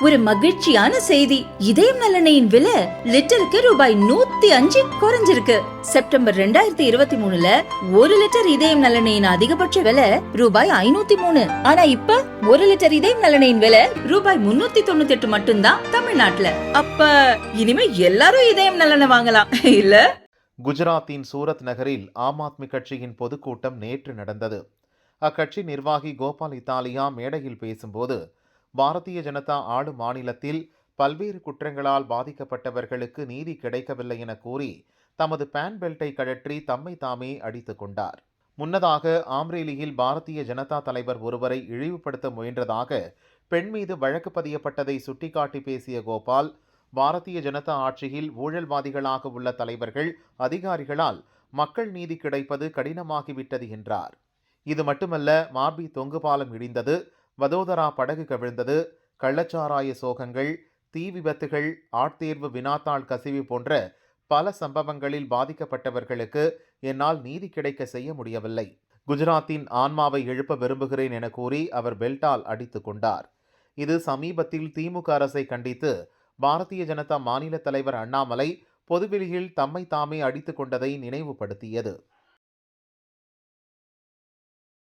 ஒரு மகிழ்ச்சியான செய்தி. இதயம் நல்லெண்ணெயின் விலை லிட்டருக்கு ரூபாய் நூத்தி அஞ்சு குறைஞ்சிருக்கு. செப்டம்பர் ரெண்டாயிரத்தி இருபத்தி மூணுல ஒரு லிட்டர் இதயம் நலனையின் அதிகபட்ச விலை ரூபாய் ஐநூத்தி மூணு. ஆனா இப்ப ஒரு லிட்டர் இதயம் நலனையின் விலை ரூபாய் முன்னூத்தி தொண்ணூத்தி எட்டு மட்டும்தான் தமிழ்நாட்டுல. அப்ப இனிமே எல்லாரும் இதயம் நலனை வாங்கலாம். இல்ல? குஜராத்தின் சூரத் நகரில் ஆம் ஆத்மி கட்சியின் பொதுக்கூட்டம் நேற்று நடந்தது. அக்கட்சி நிர்வாகி கோபால் இத்தாலியா மேடையில் பேசும்போது பாரதிய ஜனதா ஆளும் மாநிலத்தில் பல்வேறு குற்றங்களால் பாதிக்கப்பட்டவர்களுக்கு நீதி கிடைக்கவில்லை என கூறி தமது பேன் பெல்ட்டை கழற்றி தம்மை தாமே அடித்து கொண்டார். முன்னதாக ஆம்ரேலியில் பாரதிய ஜனதா தலைவர் ஒருவரை இழிவுபடுத்த முயன்றதாக பெண் மீது வழக்கு பதியப்பட்டதை சுட்டிக்காட்டி பேசிய கோபால் பாரதிய ஜனதா ஆட்சியில் ஊழல்வாதிகளாக உள்ள தலைவர்கள் அதிகாரிகளால் மக்கள் நீதி கிடைப்பது கடினமாகிவிட்டது என்றார். இது மட்டுமல்ல மார்பி தொங்கு பாலம் இடிந்தது வதோதரா படகு கவிழ்ந்தது. கள்ளச்சாராய சோகங்கள் தீ விபத்துகள் ஆட்தேர்வு வினாத்தாள் கசிவு போன்ற பல சம்பவங்களில் பாதிக்கப்பட்டவர்களுக்கு என்னால் நீதி கிடைக்க செய்ய முடியவில்லை. குஜராத்தின் ஆன்மாவை எழுப்ப விரும்புகிறேன் என கூறி அவர் பெல்டால் அடித்து கொண்டார். இது சமீபத்தில் திமுக அரசை கண்டித்து பாரதிய ஜனதா மாநில தலைவர் அண்ணாமலை பொதுவெளியில் தம்மை தாமே அடித்து கொண்டதை நினைவுபடுத்தியது.